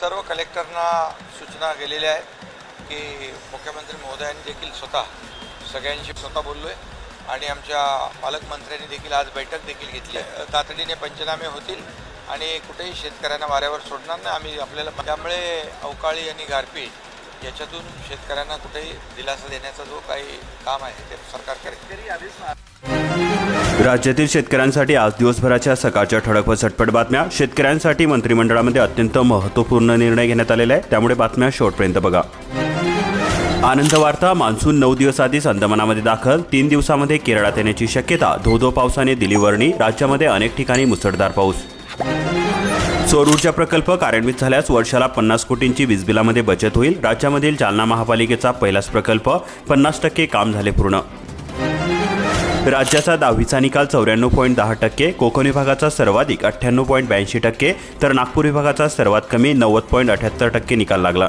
सर्व कलेक्टरना सूचना गेलेल्या आहेत की मुख्यमंत्री महोदयांनी देखील स्वतः सगळ्यांशी स्वतः बोललो आहे आणि आमच्या पालकमंत्र्यांनी देखील आज बैठक देखील घेतली आहे. तातडीने पंचनामे होतील आणि कुठेही शेतकऱ्यांना वाऱ्यावर सोडणार नाही. आम्ही आपल्याला त्यामुळे अवकाळी आणि गारपीट याच्यातून शेतकऱ्यांना कुठेही दिलासा देण्याचा जो काही काम आहे ते सरकार करेल. राज्यातील शेतकऱ्यांसाठी आज दिवसभराच्या सकाळच्या ठळक व झटपट बातम्या. शेतकऱ्यांसाठी मंत्रिमंडळामध्ये अत्यंत महत्त्वपूर्ण निर्णय घेण्यात आलेला आहे. त्यामुळे बातम्या शेवटपर्यंत बघा. आनंद वार्ता मान्सून नऊ दिवस आधीच अंदमानामध्ये दाखल. तीन दिवसामध्ये केरळात येण्याची शक्यता. धोधो पावसाने दिली वर्णी. राज्यामध्ये अनेक ठिकाणी मुसळधार पाऊस. सौर ऊर्जा प्रकल्प कार्यान्वित झाल्यास वर्षाला पन्नास कोटींची वीजबिलामध्ये बचत होईल. राज्यामधील जालना महापालिकेचा पहिलाच प्रकल्प. पन्नास टक्के काम झाले पूर्ण. राज्याचा दहावीचा निकाल चौऱ्याण्णव पॉईंट दहा टक्के कोकण विभागाचा सर्वाधिक अठ्ठ्याण्णव पॉईंट ब्याऐंशी टक्के तर नागपूर विभागाचा सर्वात कमी नव्वद पॉईंट अठ्याहत्तर टक्के निकाल लागला.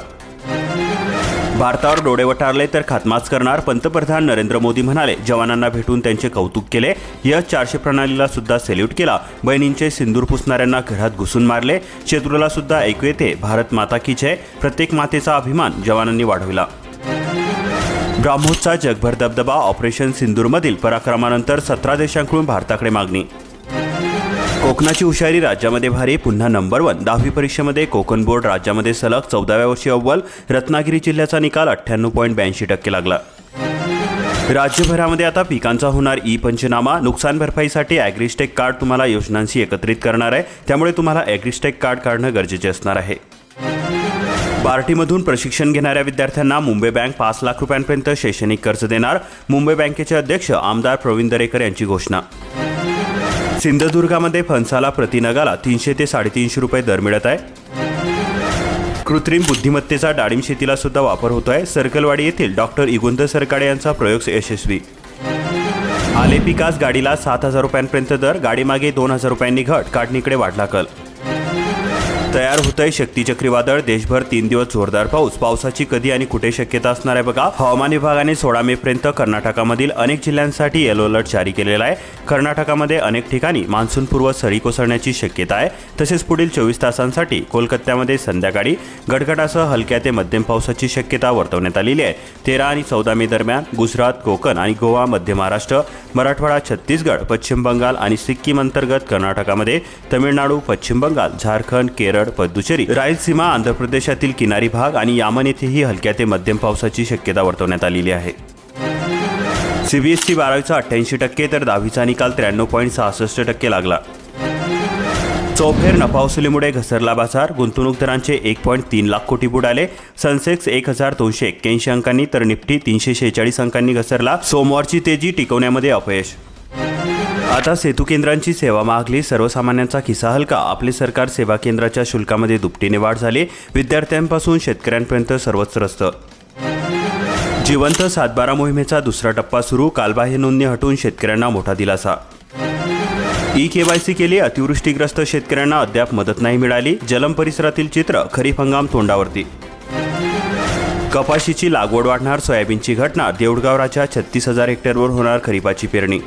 भारतावर डोळे वटारले तर खात्माच करणार पंतप्रधान नरेंद्र मोदी म्हणाले जवानांना भेटून त्यांचे कौतुक केले यश चारशे प्रणालीला सुद्धा सेल्यूट केला बहिणींचे सिंदूर पुसणाऱ्यांना घरात घुसून मारले शत्रूला सुद्धा ऐकू येते भारत माता की जय प्रत्येक मातेचा अभिमान जवानांनी वाढविला. ब्राह्मोसचा जगभर दबदबा ऑपरेशन सिंदूरमधील पराक्रमानंतर सतरा देशांकडून भारताकडे मागणी. कोकणाची हुशारी राज्यामध्ये भारी पुन्हा नंबर वन दहावी परीक्षेमध्ये कोकण बोर्ड राज्यामध्ये सलग चौदाव्या वर्षी अव्वल. रत्नागिरी जिल्ह्याचा निकाल अठ्ठ्याण्णव पॉईंट ब्याऐंशी टक्के लागला. राज्यभरामध्ये आता पिकांचा होणार ई पंचनामा. नुकसान भरपाईसाठी ॲग्रिस्टेक कार्ड तुम्हाला योजनांशी एकत्रित करणार आहे. त्यामुळे तुम्हाला ॲग्रिस्टेक कार्ड काढणं गरजेचे असणार आहे. बार्टीमधून प्रशिक्षण घेणाऱ्या विद्यार्थ्यांना मुंबई बँक पाच लाख रुपयांपर्यंत शैक्षणिक कर्ज देणार. मुंबई बँकेचे अध्यक्ष आमदार प्रवीण दरेकर यांची घोषणा. सिंधुदुर्गामध्ये फणसाला प्रतिनगाला तीनशे ते साडेतीनशे रुपये दर मिळत आहे. कृत्रिम बुद्धिमत्तेचा डाळिंब शेतीला सुद्धा वापर आहे सर्कलवाडी येथील डॉक्टर इगुंद सरकाडे यांचा प्रयोग यशस्वी. आले पिकास गाडीला सात हजार रुपयांपर्यंत दर गाडीमागे दोन हजार रुपयांनी घट काढणीकडे वाढला कल. तयार होतंय शक्ती चक्रीवादळ. देशभर तीन दिवस जोरदार पाऊस. पावसाची कधी आणि कुठे शक्यता असणार आहे बघा. हवामान विभागाने सोळा मे पर्यंत कर्नाटकामधील अनेक जिल्ह्यांसाठी येलो अलर्ट जारी केलेला आहे. कर्नाटकामध्ये अनेक ठिकाणी मान्सूनपूर्व सरी कोसळण्याची शक्यता आहे. तसेच पुढील चोवीस तासांसाठी कोलकात्यामध्ये संध्याकाळी गडगडासह हलक्या ते मध्यम पावसाची शक्यता वर्तवण्यात आलेली आहे. तेरा आणि चौदा मे दरम्यान गुजरात कोकण आणि गोवा मध्य महाराष्ट्र मराठवाडा छत्तीसगड पश्चिम बंगाल आणि सिक्कीम अंतर्गत कर्नाटकामध्ये तमिळनाडू पश्चिम बंगाल झारखंड केरळ पद्दुचेरी रायलसीमा आंध्र प्रदेशातील किनारी भाग आणि यामन येथेही हलक्या ते मध्यम पावसाची शक्यता वर्तवण्यात आलेली आहे. सीबीएसई बारावीचा अठ्ठ्याऐंशी टक्के तर दहावीचा निकाल त्र्याण्णव पॉईंट सहासष्ट टक्के लागला. चौफेर नफावसुलीमुळे घसरला बाजार गुंतवणूकदारांचे एक पॉईंट तीन लाख कोटी बुडाले सनसेक्स एक हजार दोनशे एक्क्याऐंशी अंकांनी तर निफ्टी तीनशे शेहेचाळीस अंकांनी घसरला. सोमवारची तेजी टिकवण्यामध्ये अपयश आता सेतू केंद्रांची सेवा मागली. सर्वसामान्यांचा खिसा हलका. आपले सरकार सेवा केंद्राच्या शुल्कामध्ये दुपटीने वाढ झाली. विद्यार्थ्यांपासून शेतकऱ्यांपर्यंत सर्वच रस्त जिवंत सातबारा मोहिमेचा दुसरा टप्पा सुरू. कालबाह्य नोंदणी हटवून शेतकऱ्यांना मोठा दिलासा. ई केवायसी केली. अतिवृष्टीग्रस्त शेतकऱ्यांना अद्याप मदत नाही मिळाली. जलम परिसरातील चित्र खरीप हंगाम तोंडावरती. कपाशीची लागवड वाढणार. सोयाबीनची घटना. देऊळगाव राजा छत्तीस हजार हेक्टरवर होणार खरीपाची पेरणी.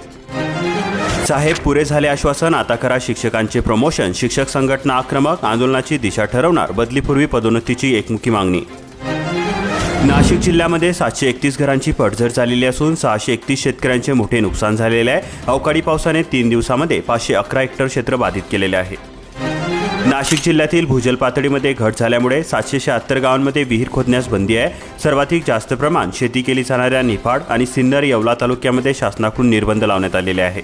साहेब पुरे झाले आश्वासन आता करा शिक्षकांचे प्रमोशन शिक्षक संघटना आक्रमक आंदोलनाची दिशा ठरवणार बदलीपूर्वी पदोन्नतीची एकमुखी मागणी. नाशिक जिल्ह्यामध्ये सातशे एकतीस घरांची पडझड झालेली असून सहाशे एकतीस शेतकऱ्यांचे मोठे नुकसान झालेले आहे. अवकाळी पावसाने तीन दिवसामध्ये पाचशे अकरा हेक्टर क्षेत्र बाधित केलेले आहे. नाशिक जिल्ह्यातील भूजल पातळीमध्ये घट झाल्यामुळे सातशे शहात्तर गावांमध्ये विहीर खोदण्यास बंदी आहे. सर्वाधिक जास्त प्रमाण शेती केली जाणाऱ्या निफाड आणि सिन्नर येवला तालुक्यामध्ये शासनाकडून निर्बंध लावण्यात आलेले आहे.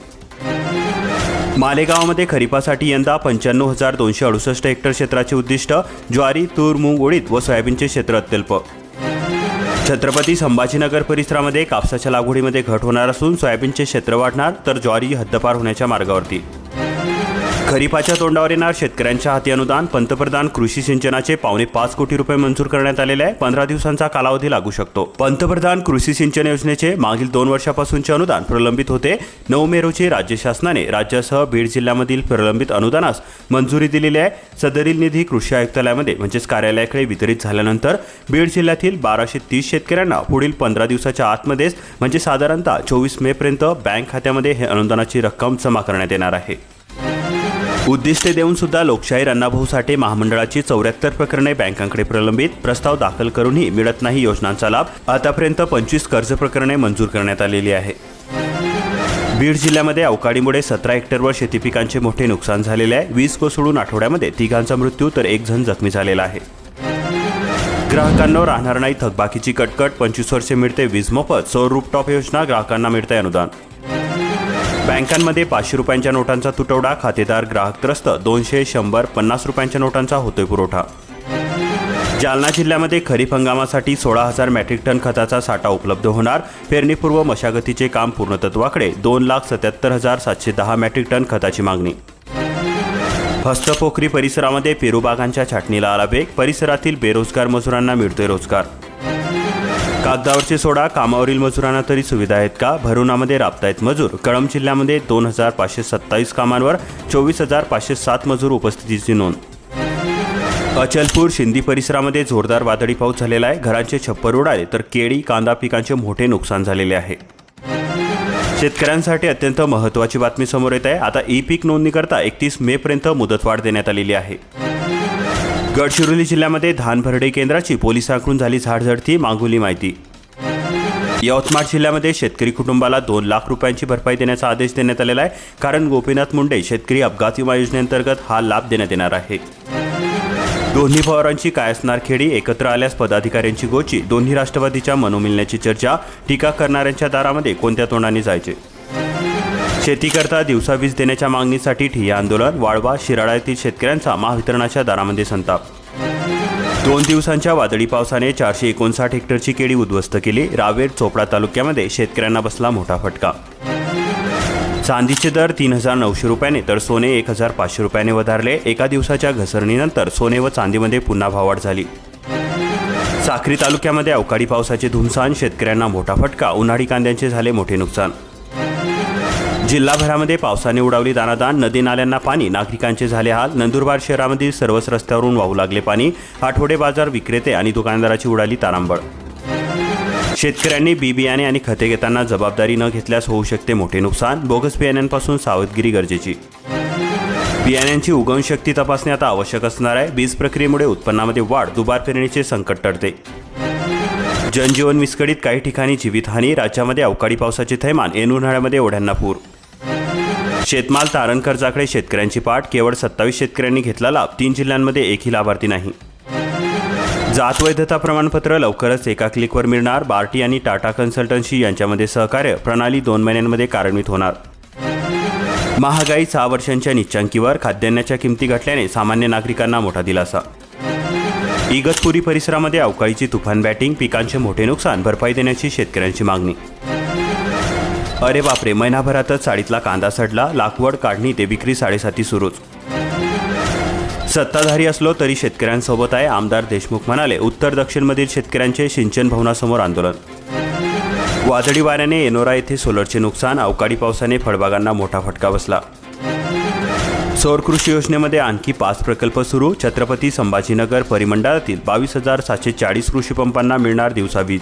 मालेगावमध्ये खरीपासाठी यंदा पंच्याण्णव हजार दोनशे अडुसष्ट हेक्टर क्षेत्राचे उद्दिष्ट ज्वारी तूर मूग उडीद व सोयाबीनचे क्षेत्र अत्यल्प. छत्रपती संभाजीनगर परिसरामध्ये कापसाच्या लागवडीमध्ये घट होणार असून सोयाबीनचे क्षेत्र वाढणार तर ज्वारी हद्दपार होण्याच्या मार्गावरती. खरीपाच्या तोंडावर येणार शेतकऱ्यांच्या हाती अनुदान पंतप्रधान कृषी सिंचनाचे पावणे पाच कोटी रुपये मंजूर करण्यात आलेले आहे. पंधरा दिवसांचा कालावधी लागू शकतो. पंतप्रधान कृषी सिंचन योजनेचे मागील दोन वर्षापासूनचे अनुदान प्रलंबित होते. नऊ मे रोजी राज्य शासनाने राज्यासह बीड जिल्ह्यामधील प्रलंबित अनुदानास मंजुरी दिलेली आहे. सदरील निधी कृषी आयुक्तालयामध्ये म्हणजेच कार्यालयाकडे वितरित झाल्यानंतर बीड जिल्ह्यातील बाराशे तीस शेतकऱ्यांना पुढील पंधरा दिवसाच्या आतमध्येच म्हणजे साधारणतः चोवीस मे पर्यंत बँक खात्यामध्ये हे अनुदानाची रक्कम जमा करण्यात येणार आहे. उद्दिष्टे देऊन सुद्धा लोकशाहीर अण्णाभाऊ साठे महामंडळाची चौऱ्याहत्तर प्रकरणे बँकांकडे प्रलंबित प्रस्ताव दाखल करूनही मिळत नाही योजनांचा लाभ. आतापर्यंत पंचवीस कर्ज प्रकरणे मंजूर करण्यात आलेली आहे. बीड जिल्ह्यामध्ये अवकाळीमुळे सतरा हेक्टरवर शेती पिकांचे मोठे नुकसान झालेले आहे. वीज कोसळून आठवड्यामध्ये तिघांचा मृत्यू तर एक जण जखमी झालेला आहे. ग्राहकांना राहणार नाही थकबाकीची कटकट. पंचवीस वर्षे मिळते वीज मोफत. सौर रूपटॉप योजना ग्राहकांना मिळते अनुदान. बँकांमध्ये पाचशे रुपयांच्या नोटांचा तुटवडा खातेदार ग्राहक त्रस्त दोनशे शंभर पन्नास रुपयांच्या नोटांचा होतोय पुरवठा. जालना जिल्ह्यामध्ये खरीप हंगामासाठी सोळा हजार मेट्रिक टन खताचा साठा उपलब्ध होणार. पेरणीपूर्व मशागतीचे काम पूर्णतत्वाकडे दोन लाख सत्याहत्तर हजार सातशे दहा मेट्रिक टन खताची मागणी. हस्तपोखरी परिसरामध्ये पेरूबागांच्या छाटणीला आला वेग परिसरातील बेरोजगार मजुरांना मिळतोय रोजगार. कागदावरचे सोडा कामावरील मजुरांना तरी सुविधा आहेत का? भरुणामध्ये राबतायत मजूर. कळम जिल्ह्यामध्ये दोन हजार पाचशे सत्तावीस कामांवर चोवीस हजार पाचशे सात मजूर उपस्थितीची नोंद. अचलपूर शिंदी परिसरामध्ये जोरदार वादळी पाऊस झालेला आहे. घरांचे छप्पर उडाले तर केळी कांदा पिकांचे मोठे नुकसान झालेले आहे. शेतकऱ्यांसाठी अत्यंत महत्त्वाची बातमी समोर येत आहे. आता ई पीक नोंदणीकरता एकतीस मे पर्यंत मुदतवाढ देण्यात आलेली आहे. गडचिरोली जिल्ह्यामध्ये धान भरडे केंद्राची पोलिसांकडून झाली झाडझडती मागवली माहिती. यवतमाळ जिल्ह्यामध्ये शेतकरी कुटुंबाला दोन लाख रुपयांची भरपाई देण्याचा आदेश देण्यात आलेला आहे. कारण गोपीनाथ मुंडे शेतकरी अपघात विमा योजनेअंतर्गत हा लाभ देण्यात येणार आहे. दोन्ही पवारांची काय असणार खेडी एकत्र आल्यास पदाधिकाऱ्यांची गोची. दोन्ही राष्ट्रवादीच्या मनोमिलण्याची चर्चा. टीका करणाऱ्यांच्या दारामध्ये कोणत्या तोंडाने जायचे? शेतीकरता दिवसा वीज देण्याच्या मागणीसाठी ठिय्या आंदोलन वाळवा शिराळा येथील शेतकऱ्यांचा महावितरणाच्या दारामध्ये संताप. दोन दिवसांच्या वादळी पावसाने चारशे एकोणसाठ हेक्टरची केळी उद्ध्वस्त केली. रावेर चोपडा तालुक्यामध्ये शेतकऱ्यांना बसला मोठा फटका. चांदीचे दर तीन हजार नऊशे रुपयाने तर सोने एक हजार पाचशे रुपयाने वधारले. एका दिवसाच्या घसरणीनंतर सोने व चांदीमध्ये पुन्हा भाववाढ झाली. साक्री तालुक्यामध्ये अवकाळी पावसाचे धुमसान शेतकऱ्यांना मोठा फटका. उन्हाळी कांद्यांचे झाले मोठे नुकसान. जिल्हाभरामध्ये पावसाने उडावली दानादान नदी नाल्यांना पाणी नागरिकांचे झाले हाल नंदुरबार शहरामधील सर्वच रस्त्यावरून वाहू लागले पाणी आठवडे बाजार विक्रेते आणि दुकानदाराची उडाली तारांबळ. शेतकऱ्यांनी बी बियाणे आणि खते घेताना जबाबदारी न घेतल्यास होऊ शकते मोठे नुकसान बोगस बियाण्यांपासून सावधगिरी गरजेची. बियाण्यांची उगवण शक्ती तपासणे आता आवश्यक असणार आहे बीज प्रक्रियेमुळे उत्पन्नामध्ये वाढ दुबार पेरणीचे संकट टळते. जनजीवन विस्कळीत काही ठिकाणी जीवितहानी राज्यामध्ये अवकाळी पावसाचे थैमान एन उन्हाळ्यामध्ये ओढ्यांना पूर. शेतमाल तारण कर्जाकडे शेतकऱ्यांची पाठ केवळ सत्तावीस शेतकऱ्यांनी घेतला लाभ तीन जिल्ह्यांमध्ये एकही लाभार्थी नाही. जात वैधता प्रमाणपत्र लवकरच एका क्लिकवर मिळणार बार्टी आणि टाटा कन्सल्टन्सी यांच्यामध्ये सहकार्य प्रणाली दोन महिन्यांमध्ये कार्यान्वित होणार. महागाई सहा वर्षांच्या निच्चांकीवर खाद्यान्नाच्या किमती घटल्याने सामान्य नागरिकांना मोठा दिलासा. इगतपुरी परिसरामध्ये अवकाळीची तुफान बॅटिंग पिकांचे मोठे नुकसान भरपाई देण्याची शेतकऱ्यांची मागणी. अरे बापरे महिनाभरातच साडीतला कांदा सडला लागवड काढणी ते विक्री साडेसाती सुरूच. सत्ताधारी असलो तरी शेतकऱ्यांसोबत आहे आमदार देशमुख म्हणाले. उत्तर दक्षिणमधील शेतकऱ्यांचे सिंचन भवनासमोर आंदोलन. वादळी वाऱ्याने एनोरा येथे सोलरचे नुकसान अवकाळी पावसाने फळबागांना मोठा फटका बसला. सौर कृषी योजनेमध्ये आणखी पाच प्रकल्प सुरू. छत्रपती संभाजीनगर परिमंडळातील बावीस हजार सातशे चाळीस कृषी पंपांना मिळणार दिवसा वीज.